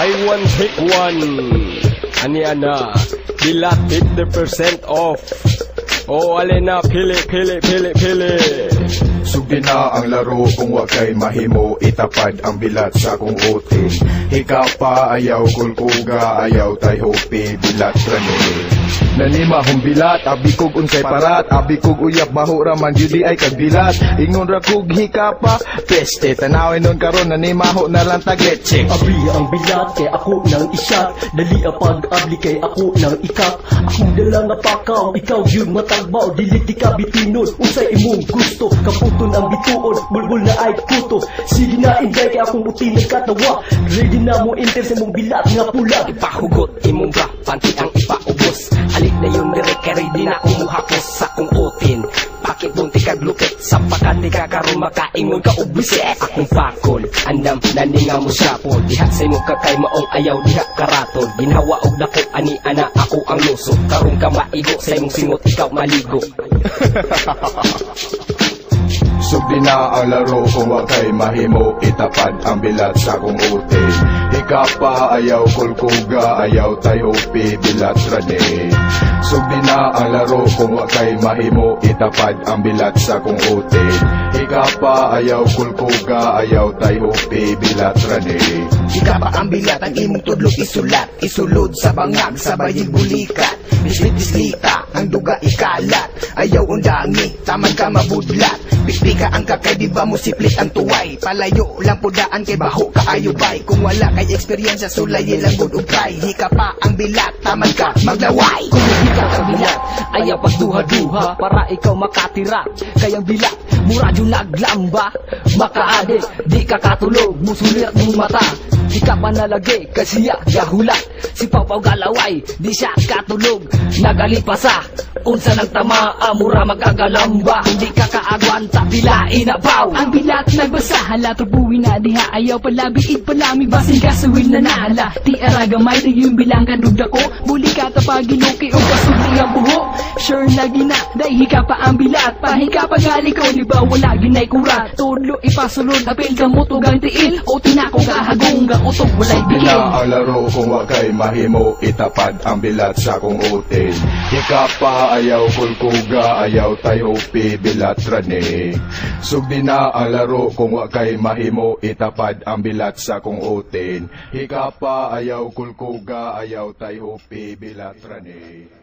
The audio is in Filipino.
Buy one, take one. Ani ana, bilat 50% off. O alin na, pili, pili, pili, pili. Sugdi na ang laro kung wa kay mahimo itapad ang bilat sa kong utin. Ikaw pa ayaw kulkuga, ayaw tay hopi bilat rani. Nanima hong bilat, abi kog unsay parat, abi kog uyak baho raman judi ay kagbilat. Ingon ra kog hika pa, peste tanawin nun karon nanima ho na lang taglet check. Abi ang bilat kay ako nang isyat Dali ang pag-abli kay ako nang ikak. Ako dala nga pakaw, ikaw yun matagbaw. Dili di ka bitinon, usay imong gusto. Kaputon ang bituon, bulbul na ay kuto Sige na inday kay akong uti ng katawa. Ready na mo enter sa mong bilat nga pula Ipahugot imong bra, panty ang Bakit bunti kag lukit sa pakat di ka karon makaingon ka ubisit Akong pakol, andam naninga mo syapon Diha sa imo kakay maong ayaw diha karaton. Ginhawa og dako ani ana ako ang luso. Karon ka maigo sa imong singot ikaw maligo. Sugdi na ang laro kung wa kay mahimo. Itapad ang bilat sa kong utin. Ika pa ayaw kulkuga, ayaw tayo pi bilat rani. Sugdi na ang laro kung kay mahimo itapad ang bilat sa kong utin. Ika pa ayaw kulkuga, ayaw tayo pi bilat rani. Ika pa ang bilat ang imong tudlok isulat Isulod sa bangag sa bayig bulikat Bislit bislita ang duga ikalat Ayaw undangi taman ka mabudlat Pikpi ka ang kakay di ba mo siplit ang tuway? Palayo lang pudaan kay baho ka ayubay Kung wala kay experience sulay lang good upay Hika pa ang bilat taman ka maglaway. Kung hindi ka kabilat, ayaw pagduha-duha Para ikaw makatira. Kayang bilat, mura yung naglamba. Makaade, di ka katulog Musulit mong mata. Di ka panalagi, kasi gahulat Si Pawpaw Galaway, di siya katulog Nagalipasa, unsa ng tama Mura magagalamba Hindi ka kaagwanta, bilain na baw. Ang bilat nagbasa hala Tubuhin na diha. Ayaw palabiid palami Basin ka sa will na nahala. Ti aragamay na yung bilang kanugda ko. Muli ka tapaginuki O kasuli ang buho Sure na gina Dahil ka pa ang bilat Pahika pa gali ko Di ba wala ginay kurat Tulo ipasulod Apil ka mo tugang tiil O tinako ka hagong Ga utog walay bigil na ang laro kung wa kay mahimo itapad ang bilat sa kong utin. Ika pa ayaw kulkuga, ayaw tayo pi bilat rani. Sugdi na ang laro kung wa kay mahimo itapad ang bilat sa kong utin. Ika pa ayaw kulkuga, ayaw tayo pi bilat rani.